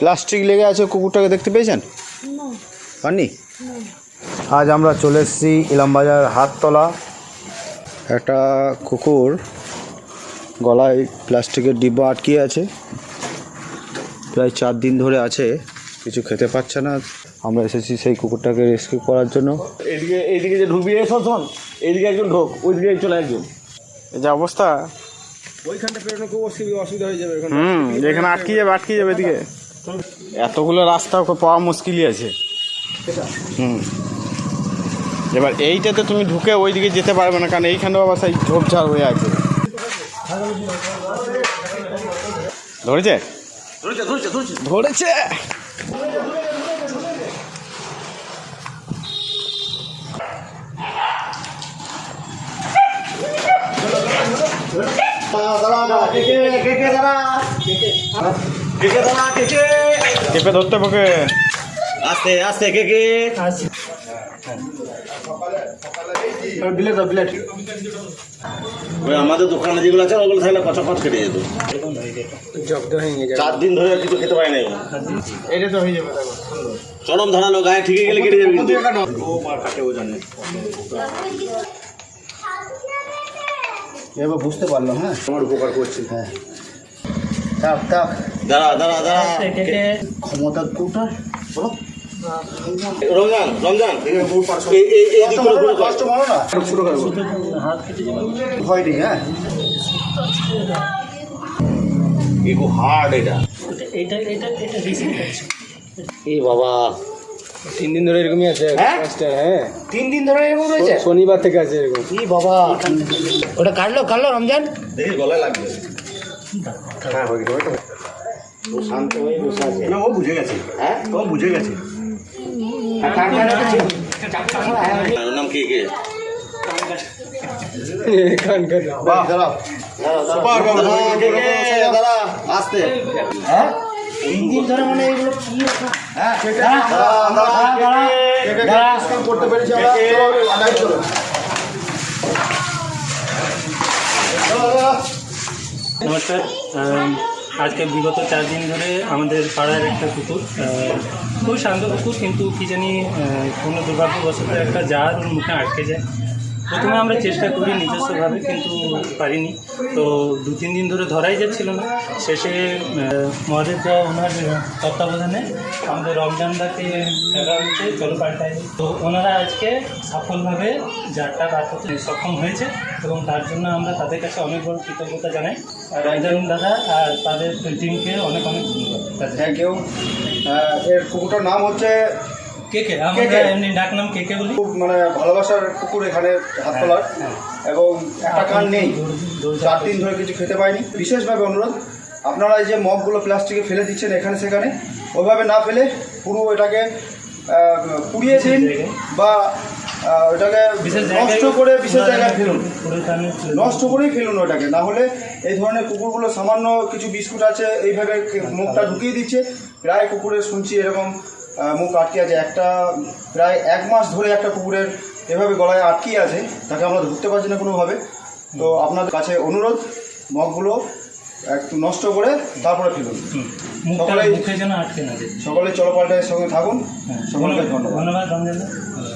Plastic লেগে আছে কুকুরটাকে দেখতে পেয়েছেন? না। পাননি? আজ আমরা চলে এসেছি ইলামবাজার হাততলা একটা কুকুর গলায় প্লাস্টিকের ডিব্বা আটকিয়ে আছে। প্রায় চার দিন ধরে আছে কিছু খেতে পাচ্ছে না। আমরা এসেছি সেই কুকুরটাকে রেস্কিউ করার জন্য। এদিকে এইদিকে যে ঢুকবি শোন শোন এইদিকে একজন ঢোক ওইদিকে চলে একজন। এই যে অবস্থা। ওইখানটা পেরোনো খুব অসুবিধা অসুবিধা হয়ে যাবে এখানে হুম এখানে আটকে যাবে আটকে যাবে এদিকে। এতগুলো রাস্তা পাওয়া মুশকিলই আছে। হুম। এবার এইটাতে তুমি ঢুকে ওইদিকে যেতে পারবে না কারণ এইখানেও আবার সেই ঝোপঝাড় হয়ে আছে। ধরেছে? ধরেছে ধরেছে ধরেছে। ধরেছে? চেপে ধরতে বকে আস্তে আস্তে কে কে? আমাদের দোকানে যেগুলো আছে ওগুলো থাকলে কচা কচ কেটে যেত। চার দিন ধরে আর কিছু খেতে পারি নাই। এটা তো হয়ে যাবে চরম ধারালো গায়ে ঠিকই গেলে কেটে যাবে কিন্তু। ও মার কাটে ও জানে এবার বুঝতে পারলাম হ্যাঁ? আমার উপকার করছি। হ্যাঁ। থাক থাক। দাঁড়া দাঁড়া দাঁড়া। ক্ষমতা কোটার বলো। রমজান রমজান। ভয় নেই হ্যাঁ? এগো হার্ড এটা। এটা এটা এটা এ বাবা তিন দিন ধরে এরকমই আছে হ্যাঁ? হ্যাঁ। তিন দিন ধরে এরকম রয়েছে? শনিবার থেকে আছে এরকম। কি বাবা ওটা কাটলো কাটলো রমজান? দেখি গলায় লাগবে। হ্যাঁ হয়ে গেল ও শান্ত হয়ে বসে আছে। না ও বুঝে গেছে। হ্যাঁ? ও বুঝে গেছে। নাম কে কে? আস্তে। হ্যাঁ? তিন দিন ধরে মানে এগুলো কি হ্যাঁ করতে পেরেছি। নমস্কার আজকে বিগত চার দিন ধরে আমাদের পাড়ার একটা কুকুর খুব শান্ত কুকুর, কিন্তু কী জানি কোনো দুর্ভাগ্যবশত একটা জার ওর মুখে আটকে যায়। প্রথমে আমরা চেষ্টা করি নিজস্বভাবে, কিন্তু পারিনি। তো দু, তিন দিন ধরে ধরাই যাচ্ছিল না। শেষে মহাদেব ওনার তত্ত্বাবধানে আমাদের রমজানদাকে দেখা হচ্ছে চলো পাল্টায়। তো ওনারা আজকে সফলভাবে জারটা বার করতে সক্ষম হয়েছে এবং তার জন্য আমরা তাদের কাছে অনেক বড় কৃতজ্ঞতা জানাই। রমজান দাদা আর তাদের টিমকে অনেক অনেক ধন্যবাদ। থ্যাংক ইউ এর কুকুরটার নাম হচ্ছে কে কে আমরা এমনি ডাক নাম কে কে বলি। খুব মানে ভালোবাসার কুকুর এখানে হাত তোলার। হ্যাঁ। এবং একটা কান নেই। চার দিন ধরে কিছু খেতে পাইনি। বিশেষভাবে অনুরোধ আপনারা এই যে মগগুলো প্লাস্টিকে ফেলে দিচ্ছেন এখানে সেখানে ওইভাবে না ফেলে পুরো এটাকে পুড়িয়ে দিন বা ওটাকে নষ্ট করে বিশেষ জায়গায় ফেলুন। নষ্ট করেই ফেলুন ওটাকে। না হলে এই ধরনের কুকুরগুলো সামান্য কিছু বিস্কুট আছে এইভাবে মুখটা ঢুকিয়ে দিচ্ছে। প্রায় কুকুরের শুনছি এরকম মুখ আটকে আছে। একটা প্রায় এক মাস ধরে একটা কুকুরের এভাবে গলায় আটকে আছে। তাকে আমরা ধরতে পারছি না কোনোভাবে। তো আপনাদের কাছে অনুরোধ মগগুলো একটু নষ্ট করে তারপরে ফেলুন। সকালে সকালে সকলেই- আটকে না যায়। চলো পাল্টের সঙ্গে থাকুন। হ্যাঁ। সকলকে ধন্যবাদ। ধন্যবাদ।